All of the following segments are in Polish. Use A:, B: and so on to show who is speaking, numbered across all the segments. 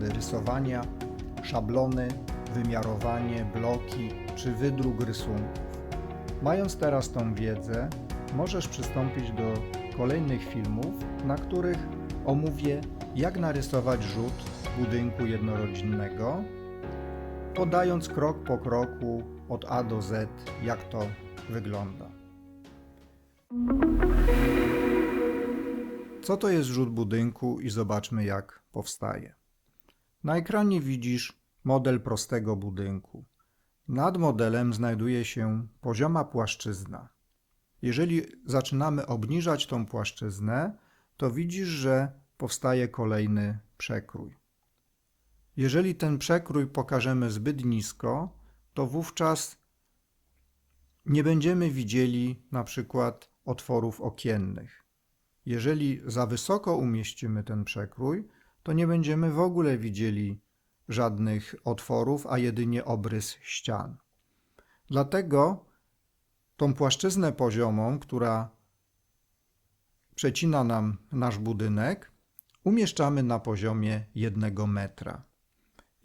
A: zasady rysowania, szablony, wymiarowanie, bloki czy wydruk rysunków. Mając teraz tą wiedzę, możesz przystąpić do kolejnych filmów, na których omówię, jak narysować rzut budynku jednorodzinnego, podając krok po kroku od A do Z, jak to wygląda. Co to jest rzut budynku i zobaczmy jak powstaje. Na ekranie widzisz model prostego budynku. Nad modelem znajduje się pozioma płaszczyzna. Jeżeli zaczynamy obniżać tą płaszczyznę, to widzisz, że powstaje kolejny przekrój. Jeżeli ten przekrój pokażemy zbyt nisko, to wówczas nie będziemy widzieli na przykład otworów okiennych. Jeżeli za wysoko umieścimy ten przekrój, to nie będziemy w ogóle widzieli żadnych otworów, a jedynie obrys ścian. Dlatego tą płaszczyznę poziomą, która przecina nam nasz budynek, umieszczamy na poziomie jednego metra.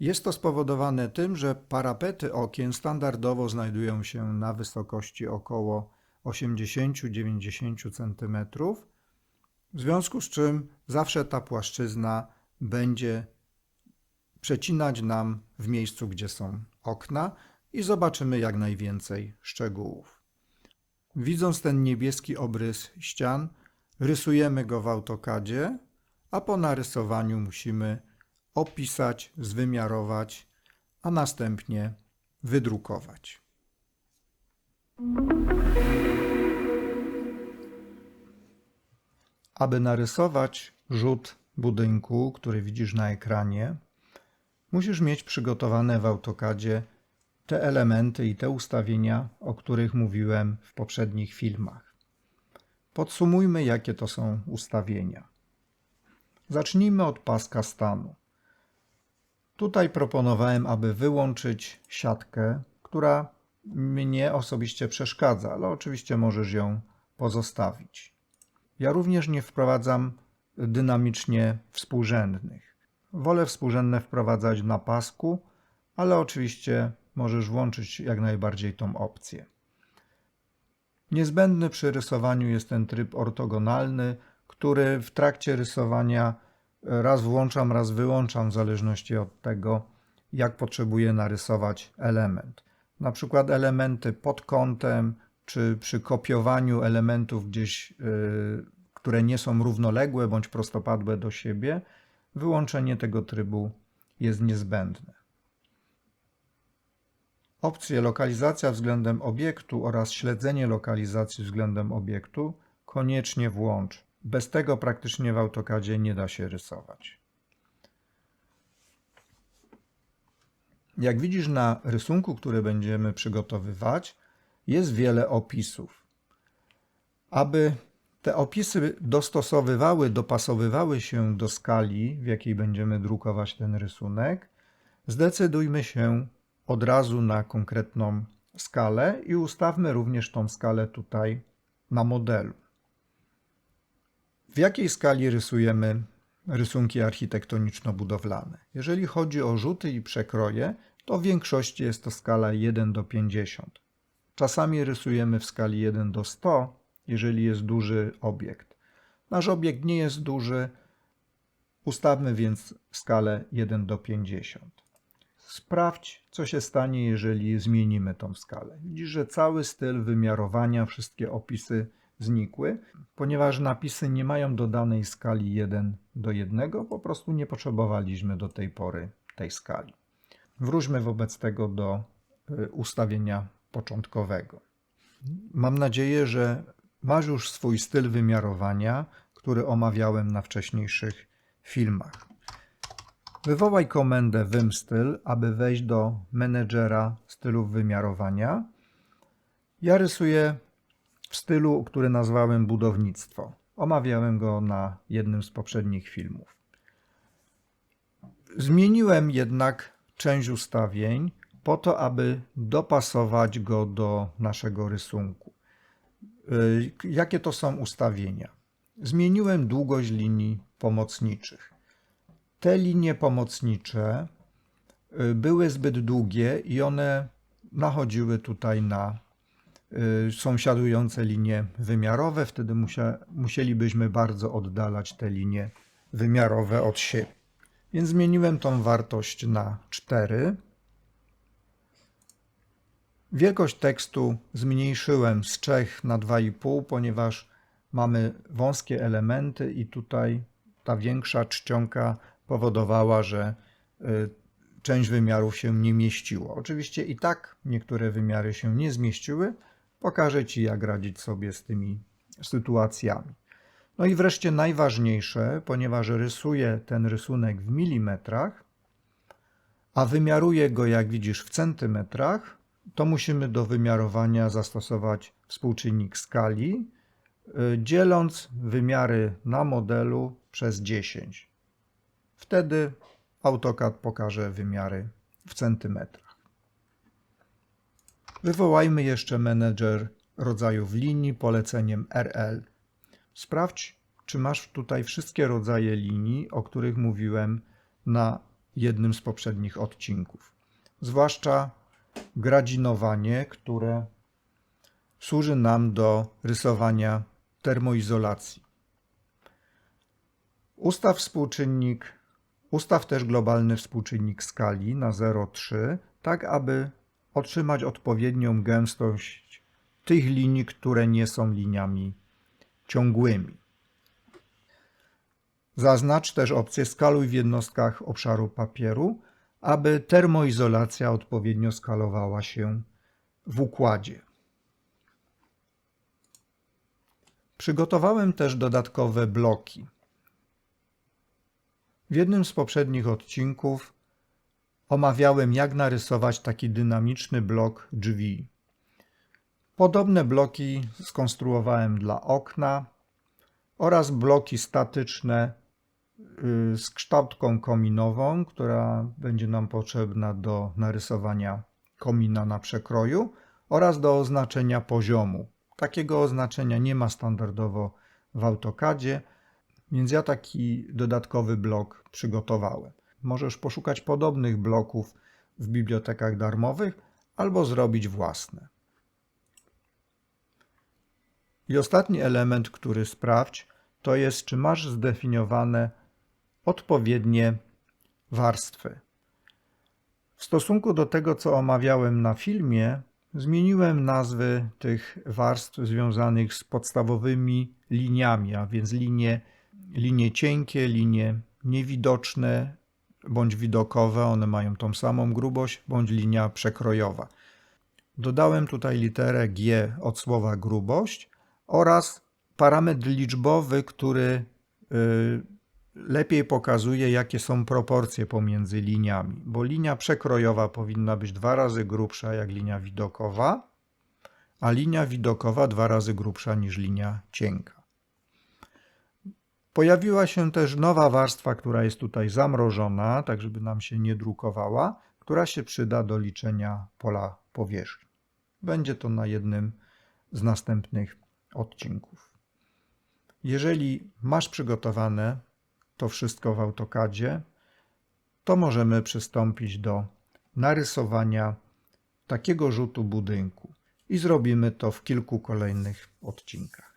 A: Jest to spowodowane tym, że parapety okien standardowo znajdują się na wysokości około 80-90 cm, w związku z czym zawsze ta płaszczyzna będzie przecinać nam w miejscu, gdzie są okna i zobaczymy jak najwięcej szczegółów. Widząc ten niebieski obrys ścian, rysujemy go w AutoCADzie, a po narysowaniu musimy opisać, zwymiarować, a następnie wydrukować. Aby narysować rzut budynku, który widzisz na ekranie, musisz mieć przygotowane w AutoCADzie te elementy i te ustawienia, o których mówiłem w poprzednich filmach. Podsumujmy, jakie to są ustawienia. Zacznijmy od paska stanu. Tutaj proponowałem, aby wyłączyć siatkę, która mnie osobiście przeszkadza, ale oczywiście możesz ją pozostawić. Ja również nie wprowadzam dynamicznie współrzędnych. Wolę współrzędne wprowadzać na pasku, ale oczywiście możesz włączyć jak najbardziej tą opcję. Niezbędny przy rysowaniu jest ten tryb ortogonalny, który w trakcie rysowania raz włączam, raz wyłączam w zależności od tego, jak potrzebuję narysować element. Na przykład elementy pod kątem, czy przy kopiowaniu elementów gdzieś, yy, które nie są równoległe bądź prostopadłe do siebie, wyłączenie tego trybu jest niezbędne. Opcje lokalizacja względem obiektu oraz śledzenie lokalizacji względem obiektu koniecznie włącz. Bez tego praktycznie w AutoCADzie nie da się rysować. Jak widzisz na rysunku, który będziemy przygotowywać, jest wiele opisów. Aby te opisy dostosowywały, dopasowywały się do skali, w jakiej będziemy drukować ten rysunek, zdecydujmy się od razu na konkretną skalę i ustawmy również tą skalę tutaj na modelu. W jakiej skali rysujemy rysunki architektoniczno-budowlane? Jeżeli chodzi o rzuty i przekroje, to w większości jest to skala 1 do 50. Czasami rysujemy w skali 1 do 100, jeżeli jest duży obiekt. Nasz obiekt nie jest duży, ustawmy więc skalę 1 do 50. Sprawdź, co się stanie, jeżeli zmienimy tą skalę. Widzisz, że cały styl wymiarowania, wszystkie opisy znikły, ponieważ napisy nie mają dodanej skali 1 do 1, po prostu nie potrzebowaliśmy do tej pory tej skali. Wróćmy wobec tego do y, ustawienia początkowego. Mam nadzieję, że masz już swój styl wymiarowania, który omawiałem na wcześniejszych filmach. Wywołaj komendę Vimstyl, aby wejść do menedżera stylów wymiarowania. Ja rysuję w stylu, który nazwałem budownictwo. Omawiałem go na jednym z poprzednich filmów. Zmieniłem jednak część ustawień po to, aby dopasować go do naszego rysunku. Y, Jakie to są ustawienia? Zmieniłem długość linii pomocniczych. Te linie pomocnicze y, były zbyt długie i one nachodziły tutaj na y, sąsiadujące linie wymiarowe. Wtedy musielibyśmy bardzo oddalać te linie wymiarowe od siebie. Więc zmieniłem tą wartość na 4. Wielkość tekstu zmniejszyłem z 3 na 2,5, ponieważ mamy wąskie elementy i tutaj ta większa czcionka powodowała, że y, część wymiarów się nie mieściło. Oczywiście i tak niektóre wymiary się nie zmieściły. Pokażę Ci, jak radzić sobie z tymi sytuacjami. No i wreszcie najważniejsze, ponieważ rysuję ten rysunek w milimetrach, a wymiaruję go, jak widzisz, w centymetrach, to musimy do wymiarowania zastosować współczynnik skali, y, dzieląc wymiary na modelu przez 10. Wtedy AutoCAD pokaże wymiary w centymetrach. Wywołajmy jeszcze menedżer rodzajów linii poleceniem RL. Sprawdź, czy masz tutaj wszystkie rodzaje linii, o których mówiłem na jednym z poprzednich odcinków. Zwłaszcza gradzinowanie, które służy nam do rysowania termoizolacji. Ustaw współczynnik, ustaw też globalny współczynnik skali na 0,3, tak aby otrzymać odpowiednią gęstość tych linii, które nie są liniami ciągłymi. Zaznacz też opcję skaluj w jednostkach obszaru papieru, aby termoizolacja odpowiednio skalowała się w układzie. Przygotowałem też dodatkowe bloki. W jednym z poprzednich odcinków omawiałem, jak narysować taki dynamiczny blok drzwi. Podobne bloki skonstruowałem dla okna oraz bloki statyczne z kształtką kominową, która będzie nam potrzebna do narysowania komina na przekroju oraz do oznaczenia poziomu. Takiego oznaczenia nie ma standardowo w AutoCADzie, więc ja taki dodatkowy blok przygotowałem. Możesz poszukać podobnych bloków w bibliotekach darmowych albo zrobić własne. I ostatni element, który sprawdź, to jest, czy masz zdefiniowane odpowiednie warstwy. W stosunku do tego, co omawiałem na filmie, zmieniłem nazwy tych warstw związanych z podstawowymi liniami, a więc linie, linie cienkie, linie niewidoczne bądź widokowe, one mają tą samą grubość, bądź linia przekrojowa. Dodałem tutaj literę G od słowa grubość oraz parametr liczbowy, który y, lepiej pokazuje, jakie są proporcje pomiędzy liniami, bo linia przekrojowa powinna być dwa razy grubsza jak linia widokowa, a linia widokowa dwa razy grubsza niż linia cienka. Pojawiła się też nowa warstwa, która jest tutaj zamrożona, tak żeby nam się nie drukowała, która się przyda do liczenia pola powierzchni. Będzie to na jednym z następnych odcinków. Jeżeli masz przygotowane to wszystko w AutoCADzie, to możemy przystąpić do narysowania takiego rzutu budynku i zrobimy to w kilku kolejnych odcinkach.